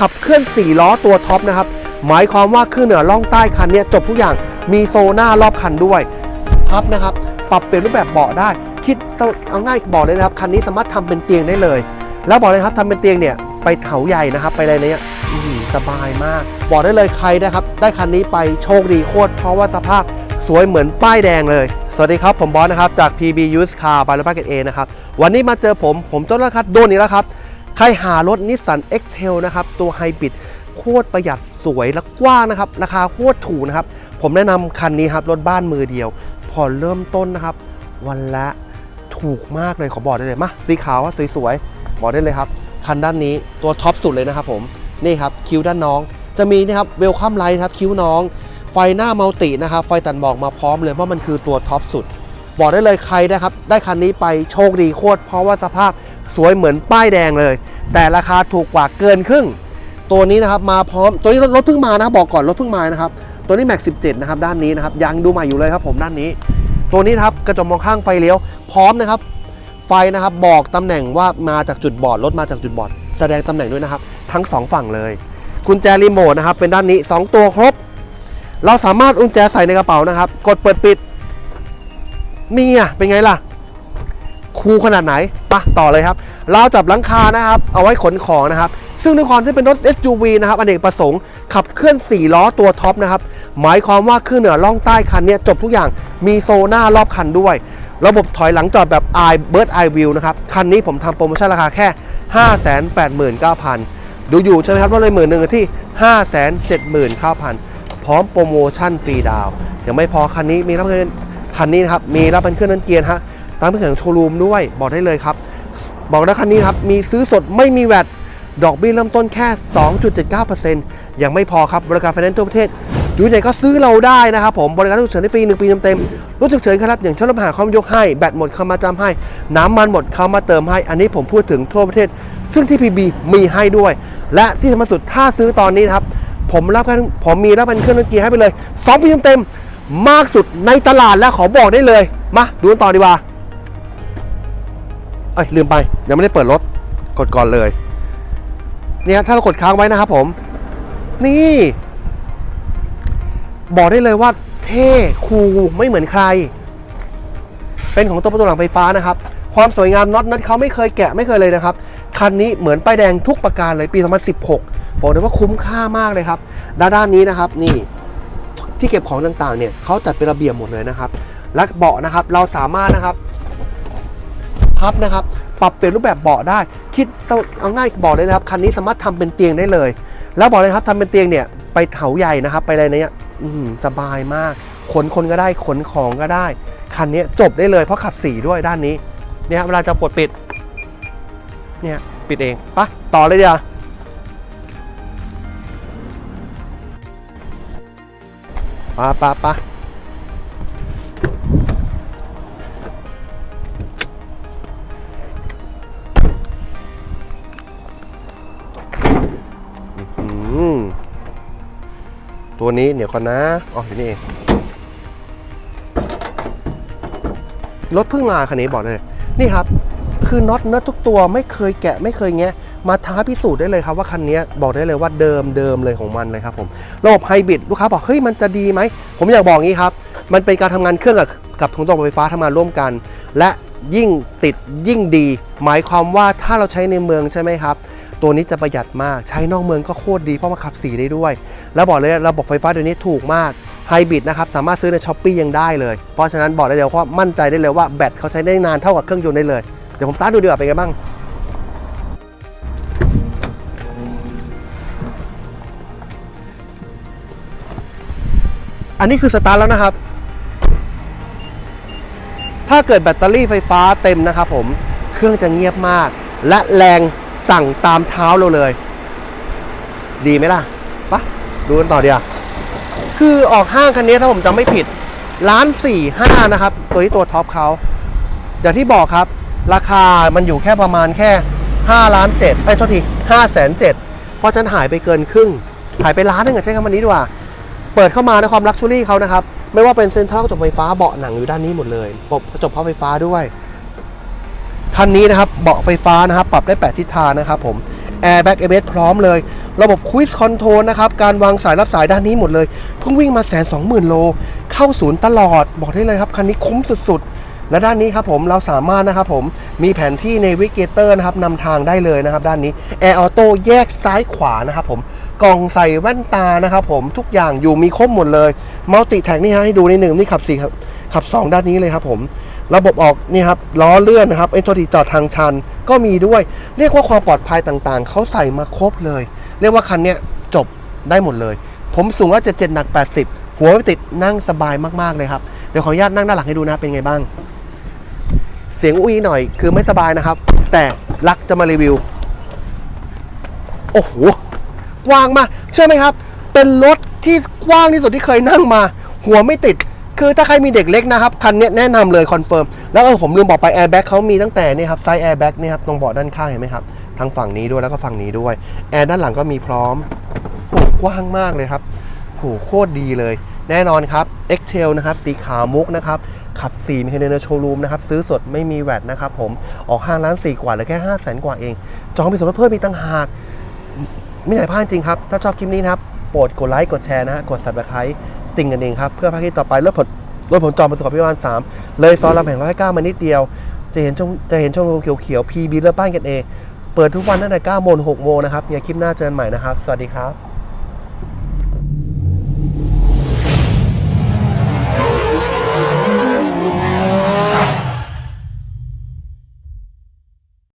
ขับเคลื่อน 4 ล้อตัวท็อปนะครับ หมายความว่าขึ้นเหนือล่องใต้คันเนี้ยจบทุกอย่างมีโซน่ารอบคันด้วยพับนะครับ ปรับเปลี่ยนรูปแบบเบาะได้ คิดเอาง่ายบอกเลยนะครับ คันนี้สามารถทำเป็นเตียงได้เลย แล้วบอกเลยครับทำเป็นเตียงเนี่ยไปเถาใหญ่นะครับ ไปอะไรเนี่ยสบายมาก บอกได้เลยใครนะครับ ได้คันนี้ไปโชคดีโคตรเพราะว่าสภาพสวยเหมือนป้ายแดงเลย สวัสดีครับ ผมบอสนะครับ จาก PB Used Car by รถบ้านเกตเอนะครับ วันนี้มาเจอผม ผมต้นราคาโดนอีกแล้วครับ ใครหารถนิสสัน X-Trail นะครับ ตัวไฮบริดโคตรประหยัดสวยและกว้างนะครับ ราคาโคตรถูกนะครับ ผมแนะนำคันนี้ครับ รถบ้านมือเดียวผ่อนเริ่มต้นนะครับ วันละถูกมากเลยขอบอกได้เลยมาสีขาวสวยๆบอกได้เลยครับ คันด้านนี้ตัวท็อปสุดเลยนะครับผมนี่ครับคิ้วด้านน้อง จะมีนะครับเวลคัมไลท์ครับคิ้วน้อง ไฟหน้ามัลตินะครับไฟตัดหมอกมาพร้อมเลยเพราะมันคือตัวท็อปสุด บอกได้เลยใครนะครับ ได้คันนี้ไปโชคดีโคตรเพราะว่าสภาพ สวยเหมือนป้ายแดงเลย แต่ราคาถูกกว่าเกินครึ่ง ตัวนี้นะครับมาพร้อมตัวนี้รถรถเพิ่งมานะบอกก่อนรถเพิ่งมานะครับตัวนี้แม็ก17นะครับด้านนี้นะครับยังดูใหม่อยู่เลยครับผมด้านนี้ ตัวนี้ครับกระจกมองข้างไฟเลี้ยวพร้อมนะครับ ไฟนะครับบอกตำแหน่งว่ามาจากจุดบอดรถมาจากจุดบอด แสดงตำแหน่งด้วยนะครับ ทั้งสองฝั่งเลยกุญแจรีโมทนะครับเป็นด้านนี้ 2 ตัวครบ เราสามารถอุ้งแจใส่ในกระเป๋านะครับ กดเปิดปิดนี่อะเป็นไงล่ะ คูขนาดไหนปะต่อเลยครับเราจับหลังคานะครับ เอาไว้ขนของนะครับ ซึ่งด้วยความที่เป็นรถ SUV นะครับอเนกประสงค์ขับเคลื่อน 4 ล้อตัวท็อปนะครับ หมายความว่าขึ้นเหนือล่องใต้คันเนี้ยจบทุกอย่างมีโซน่ารอบคันด้วย ระบบถอยหลังจอดแบบ i Bird Eye View นะครับ คันนี้ผมทำโปรโมชั่นราคาแค่ 589,000 ดูอยู่ใช่ไหมครับลดเลยหมื่นหนึ่งที่ 579,000 พร้อมโปรโมชั่นฟรีดาวยังไม่พอคันนี้มีรับเงินคันนี้นะครับมีรับเป็นเครื่องนั้นเกียร์ฮะ ตามเงื่อนไขของโชว์รูมด้วยบอกได้เลยครับ บอกนะคันนี้ครับ มีซื้อสดไม่มีแวดดอกเบี้ยเริ่มต้นแค่ 2.79%ยังไม่พอครับบริการไฟแนนซ์ทั่วประเทศอยู่ไหนก็ซื้อเราได้นะครับผมบริการรถฉุกเฉินได้ฟรี1ปีเต็มๆรถฉุกเฉินครับ อย่างเช่นรถมหาเขามยกให้ แบตหมดเขามาจำให้ น้ำมันหมดเขามาเติมให้ อันนี้ผมพูดถึงทั่วประเทศ ซึ่งที่ PB มีให้ด้วย และที่สำคัญสุดถ้าซื้อตอนนี้ครับ ผมรับกันผมมีรับเป็นเครื่องดนตรีให้ไปเลย 2 ปีเต็มๆมากสุดในตลาดแล้วขอบอกได้เลย มาดูกันต่อดีกว่า เอ้ยลืมไปยังไม่ได้เปิดรถกดก่อนเลยเนี่ยถ้าเรากดค้างไว้นะครับผม นี่ บอกได้เลยว่าเท่คูลไม่เหมือนใคร เป็นของตัวประตูหลังไฟฟ้านะครับ ความสวยงามน็อตน็อตเขาไม่เคยแกะไม่เคยเลยนะครับ คันนี้เหมือนป้ายแดงทุกประการเลยปี 2016 บอกเลยว่าคุ้มค่ามากเลยครับ ด้านด้านนี้นะครับนี่ที่เก็บของต่างๆเนี่ยเขาจัดเป็นระเบียบหมดเลยนะครับ และเบาะนะครับเราสามารถนะครับ พับนะครับ ปรับเปลี่ยนรูปแบบเบาะได้ คิดเอาง่ายบอกเลยนะครับ คันนี้สามารถทำเป็นเตียงได้เลย แล้วบอกเลยครับทำเป็นเตียงเนี่ยไปเถาใหญ่นะครับ ไปอะไรเนี่ยสบายมาก ขนคนก็ได้ ขนของก็ได้ คันนี้จบได้เลยเพราะขับสีด้วยด้านนี้ เนี่ยเวลาจะปลดปิด เนี่ยปิดเองปะต่อเลยเดียวปะปะปะ ตัวนี้เดี๋ยวก่อนนะอ๋ออยู่นี่เองรถเพิ่งมาคันนี้บอกเลย นี่ครับ คือน็อตเนื้อทุกตัวไม่เคยแกะไม่เคยแงะ มาท้าพิสูจน์ได้เลยครับว่าคันนี้บอกได้เลยว่าเดิมเดิมเลยของมันเลยครับผมระบบไฮบริดลูกค้าบอกเฮ้ยมันจะดีไหม ผมอยากบอกงี้ครับ มันเป็นการทำงานเครื่องกับกับถุงตัวไฟฟ้าทำงานร่วมกัน และยิ่งติดยิ่งดี หมายความว่าถ้าเราใช้ในเมืองใช่ไหมครับ ตัวนี้จะประหยัดมากใช้นอกเมืองก็โคตรดีเพราะว่าขับสีได้ด้วย แล้วบอกเลยระบบไฟฟ้าตัวนี้ถูกมากไฮบริดนะครับสามารถซื้อในช้อปปี้ยังได้เลย เพราะฉะนั้นบอกได้เลยว่ามั่นใจได้เลยว่าแบตเขาใช้ได้นานเท่ากับเครื่องยนต์ได้เลย เดี๋ยวผมตาร์ดูดีกว่าเป็นไงบ้างอันนี้คือสตาร์ทแล้วนะครับ ถ้าเกิดแบตเตอรี่ไฟฟ้าเต็มนะครับผม เครื่องจะเงียบมาก และแรง สั่งตามเท้าเราเลย ดีไหมล่ะปะดูกันต่อเดียวคือออกห้างคันนี้ถ้าผมจำไม่ผิดล้านสี่ห้านะครับ ตัวนี้ตัวท็อปเขาอย่างที่บอกครับ ราคามันอยู่แค่ประมาณแค่5ล้านเจ็ดไอ้โทษทีห้าแสนเจ็ดเพราะฉันหายไปเกินครึ่ง หายไปล้านหนึงอะใช้คำนี้ดีกว่า เปิดเข้ามาในความลักชัวรี่เขานะครับ ไม่ว่าเป็นเซ็นทรัลกระจกไฟฟ้าเบาะหนังอยู่ด้านนี้หมดเลยปบกระจกพับไฟฟ้าด้วย คันนี้นะครับเบาะไฟฟ้านะครับปรับได้ 8 ทิศทางนะครับผมแอร์แบ็กเอเบสพร้อมเลย ระบบคุยส์คอนโทรลนะครับ การวางสายรับสายด้านนี้หมดเลย เพิ่งวิ่งมาแสนสองหมื่นโล เข้าศูนย์ตลอด บอกได้เลยครับ คันนี้คุ้มสุดๆ และด้านนี้ครับผมเราสามารถนะครับผมมีแผนที่ในวิกเกเตอร์นะครับนำทางได้เลยนะครับ ด้านนี้แอร์ออโต้แยกซ้ายขวานะครับผมกล่องใส่แว่นตานะครับผมทุกอย่างอยู่มีครบหมดเลยมัลติแท็กนี่ฮะให้ดูนิดหนึ่งนี่ขับสี่ขับสองด้านนี้เลยครับผม ระบบออกนี่ครับล้อเลื่อนนะครับไอ้ตัวที่จอดทางชันก็มีด้วย เรียกว่าความปลอดภัยต่างๆ เขาใส่มาครบเลย เรียกว่าคันเนี้ยจบได้หมดเลย ผมสูงว่าจะเจ็ดหนัก80หัวไม่ติดนั่งสบายมากๆเลยครับ เดี๋ยวขออนุญาตนั่งด้านหลังให้ดูนะเป็นไงบ้าง เสียงอุ้ยหน่อยคือไม่สบายนะครับ แต่รักจะมารีวิว โอ้โหกว้างมากเชื่อไหมครับ เป็นรถที่กว้างที่สุดที่เคยนั่งมา หัวไม่ติด คือถ้าใครมีเด็กเล็กนะครับ คันนี้แนะนำเลยคอนเฟิร์ม แล้วเออผมลืมบอกไปแอร์แบ็กเขามีตั้งแต่นี่ครับไซส์แอร์แบ็กนี่ครับตรงเบาะด้านข้างเห็นไหมครับทางฝั่งนี้ด้วยแล้วก็ฝั่งนี้ด้วยแอร์ด้านหลังก็มีพร้อมโอ้กว้างมากเลยครับโหโคตรดีเลย แน่นอนครับ x t a i l นะครับสีขาวมุกนะครับขับ4มีคะแนนในโชว์รูมนะครับซื้อสดไม่มีแวตนะครับผมออก5ล้าน4กว่าเหลือแค่5แสนกว่าเอง จองเป็นส่วนลดเพิ่มมีตั้งหากไม่อยากให้พลาดจริงครับ ถ้าชอบคลิปนี้นะครับโปรดกดไลค์กดแชร์นะฮะกด subscribe ติ่งกันเองครับ เพื่อภาคที่ต่อไปรถผลรถผลจอดประสบพิบาล3เลยซอยลำแห่งร้อยเก้ามานิดเดียว จะเห็นช่องจะเห็นช่องเขียวๆ PB เลือบ้านกันเองเปิดทุกวันตั้งแต่9โมงถึง6โมงนะครับอย่าคลิปหน้าเจอกันใหม่นะครับ สวัสดีครับ